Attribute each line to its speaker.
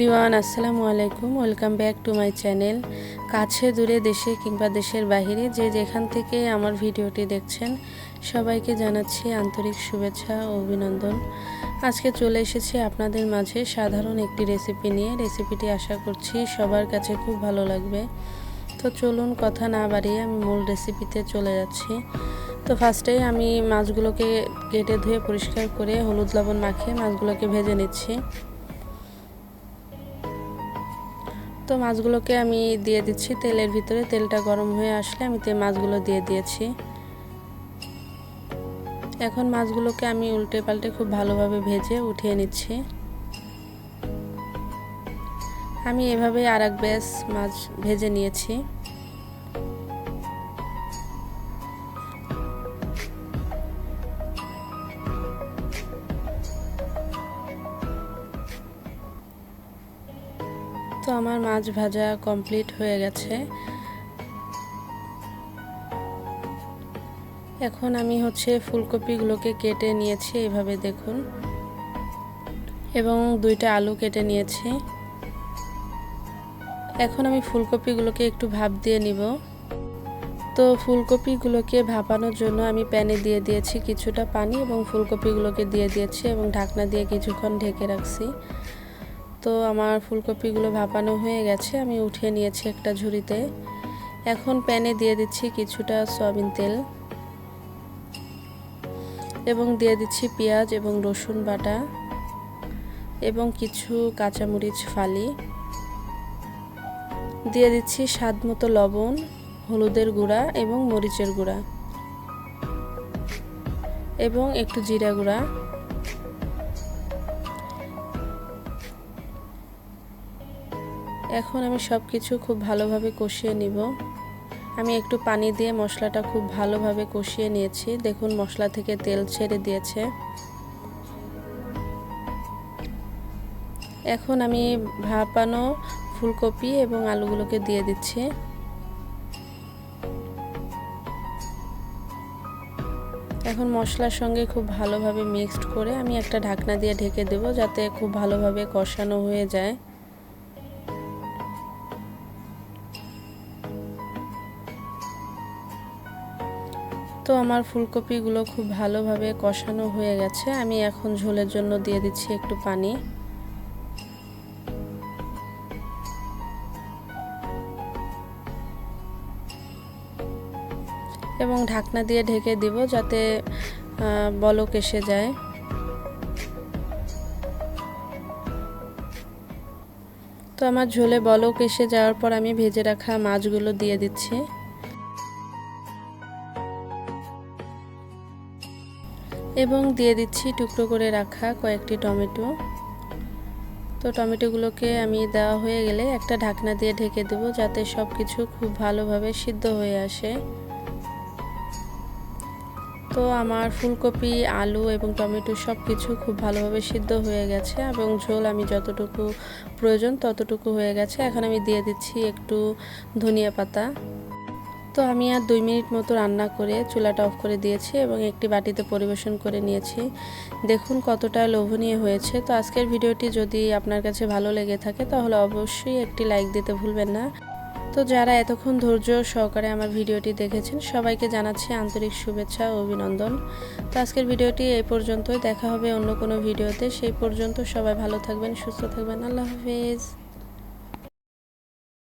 Speaker 1: রিওয়ান আসসালামু আলাইকুম। Welcome back to my channel. কাছে, দূরে, দেশে কিংবা দেশের বাইরে যে যেখান থেকে আমার ভিডিওটি দেখছেন, সবাইকে জানাচ্ছি আন্তরিক শুভেচ্ছা ও অভিনন্দন। আজকে চলে এসেছি আপনাদের মাঝে সাধারণ একটি রেসিপি নিয়ে। রেসিপিটি আশা করছি সবার কাছে খুব ভালো লাগবে। তো চলুন কথা না বাড়িয়ে আমি মূল রেসিপিতে চলে যাচ্ছি। তো ফার্স্টেই আমি মাছগুলোকে কেটে ধুয়ে পরিষ্কার করে হলুদ লবণ মাখিয়ে মাছগুলোকে ভেজে নিচ্ছি। তো মাছগুলোকে আমি দিয়ে দিচ্ছি তেলের ভিতরে। তেলটা গরম হয়ে আসলে আমি তে মাছগুলো দিয়ে দিয়েছি। এখন মাছগুলোকে আমি উল্টে পাল্টে খুব ভালোভাবে ভেজে উঠিয়ে নিচ্ছি। আমি এভাবেই আর এক ব্যাস মাছ ভেজে নিয়েছি। তো আমার মাছ ভাজা কমপ্লিট হয়ে গেছে। এখন আমি হচ্ছে ফুলকপিগুলোকে কেটে নিয়েছি, এভাবে দেখুন। এবং দুইটা আলু কেটে নিয়েছি। এখন আমি ফুলকপিগুলোকে একটু ভাপ দিয়ে নিব। তো ফুলকপিগুলোকে ভাপানোর জন্য আমি প্যানে দিয়ে দিয়েছি কিছুটা পানি এবং ফুলকপিগুলোকে দিয়ে দিয়েছি এবং ঢাকনা দিয়ে কিছুক্ষণ ঢেকে রাখছি। তো আমার ফুলকপিগুলো ভাপানো হয়ে গেছে। আমি উঠিয়ে নিয়েছি একটা ঝুড়িতে। এখন প্যানে দিয়ে দিচ্ছি কিছুটা সয়াবিন তেল এবং দিয়ে দিচ্ছি পেঁয়াজ এবং রসুন বাটা এবং কিছু কাঁচামরিচ ফালি। দিয়ে দিচ্ছি স্বাদ মতো লবণ, হলুদের গুঁড়া এবং মরিচের গুঁড়া এবং একটু জিরা গুঁড়া। এখন আমি সব কিছু খুব ভালোভাবে কষিয়ে নিব। আমি একটু পানি দিয়ে মশলাটা খুব ভালোভাবে কষিয়ে নিয়েছি। দেখুন, মশলা থেকে তেল ছেড়ে দিয়েছে। এখন আমি ভাপানো ফুলকপি এবং আলুগুলোকে দিয়ে দিচ্ছি। এখন মশলার সঙ্গে খুব ভালোভাবে মিক্সড করে আমি একটা ঢাকনা দিয়ে ঢেকে দেব যাতে খুব ভালোভাবে কষানো হয়ে যায়। তো আমার ফুলকপিগুলো খুব ভালোভাবে কষানো হয়ে গেছে। আমি এখন ঝোলের জন্য দিয়ে দিচ্ছি একটু পানি। এবং ঢাকনা দিয়ে ঢেকে দিব যাতে বলক এসে যায়। তো আমার ঝোলে বলক এসে যাওয়ার পর আমি ভেজে রাখা মাছগুলো দিয়ে দিচ্ছি। এবং দিয়ে দিচ্ছি টুকরো করে রাখা কয়েকটি টমেটো। তো টমেটোগুলোকে আমি দেওয়া হয়ে গেলে একটা ঢাকনা দিয়ে ঢেকে দেবো যাতে সব কিছু খুব ভালোভাবে সিদ্ধ হয়ে আসে। তো আমার ফুলকপি, আলু এবং টমেটো সব কিছু খুব ভালোভাবে সিদ্ধ হয়ে গেছে এবং ঝোল আমি যতটুকু প্রয়োজন ততটুকু হয়ে গেছে। এখন আমি দিয়ে দিচ্ছি একটু ধনিয়া পাতা। তো আমি আর দুই মিনিট মতো রান্না করে চুলাটা অফ করে দিয়েছি এবং একটি বাটিতে পরিবেশন করে নিয়েছি। দেখুন কতটা লোভনীয় হয়েছে। তো আজকের ভিডিওটি যদি আপনার কাছে ভালো লেগে থাকে, তাহলে অবশ্যই একটি লাইক দিতে ভুলবেন না। তো যারা এতক্ষণ ধৈর্য সহকারে আমার ভিডিওটি দেখেছেন, সবাইকে জানাচ্ছি আন্তরিক শুভেচ্ছা ও অভিনন্দন। তো আজকের ভিডিওটি এই পর্যন্তই। দেখা হবে অন্য কোনো ভিডিওতে। সেই পর্যন্ত সবাই ভালো থাকবেন, সুস্থ থাকবেন। আল্লাহ হাফিজ।